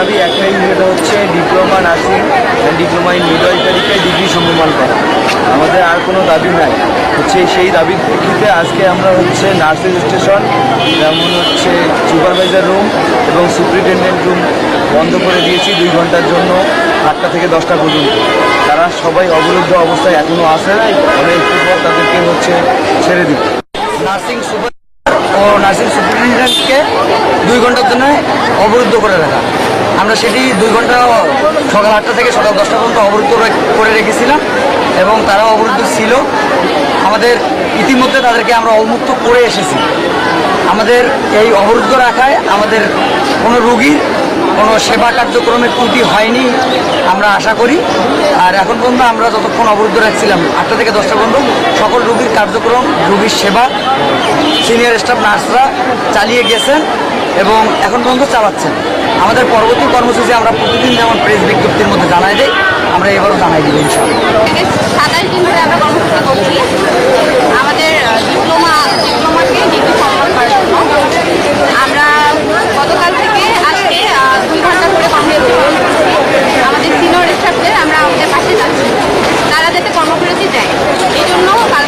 দাবি একটাই যেটা হচ্ছে, ডিপ্লোমা নার্সিং ডিপ্লোমা ইন মিডওয়াইফারিকে ডিগ্রি সমমান করা। আমাদের আর কোনো দাবি নাই। হচ্ছে সেই দাবির প্রেক্ষিতে আজকে আমরা হচ্ছে নার্সিং স্টেশন যেমন হচ্ছে সুপারভাইজার রুম এবং সুপ্রিনটেন্ডেন্ট রুম বন্ধ করে দিয়েছি দুই ঘণ্টার জন্য, আটটা থেকে দশটা পর্যন্ত। তারা সবাই অবরুদ্ধ অবস্থায় এখনও আসে নাই আমরা একটু পর তাদেরকে হচ্ছে ছেড়ে দিব। নার্সিং সুপার ও নার্সিং সুপারিনটেন্ডেন্টকে দুই ঘণ্টার জন্য অবরুদ্ধ করে রাখা। আমরা সেটি দুই ঘণ্টা সকাল আটটা থেকে সকাল দশটা পর্যন্ত অবরুদ্ধ করে রেখেছিলাম এবং তারা অবরুদ্ধ ছিল। আমাদের ইতিমধ্যে তাদেরকে আমরা অবমুক্ত করে এসেছি। আমাদের এই অবরুদ্ধ রাখায় আমাদের কোনো রুগীর কোনো সেবা কার্যক্রমের ত্রুটি হয়নি, আমরা আশা করি। আর এখন পর্যন্ত আমরা যতক্ষণ অবরুদ্ধ রাখছিলাম, আটটা থেকে দশটা পর্যন্ত সকল রুগীর কার্যক্রম, রুগীর সেবা, সিনিয়র স্টাফ, নার্সরা চালিয়ে গেছেন এবং এখন পর্যন্ত চালাচ্ছেন। আমাদের পরবর্তী কর্মসূচি আমরা প্রতিদিন যেমন প্রেস বিজ্ঞপ্তির মধ্যে জানাই দেয় আমরা এবারও জানাই দিব ইনশাআল্লাহ। de não.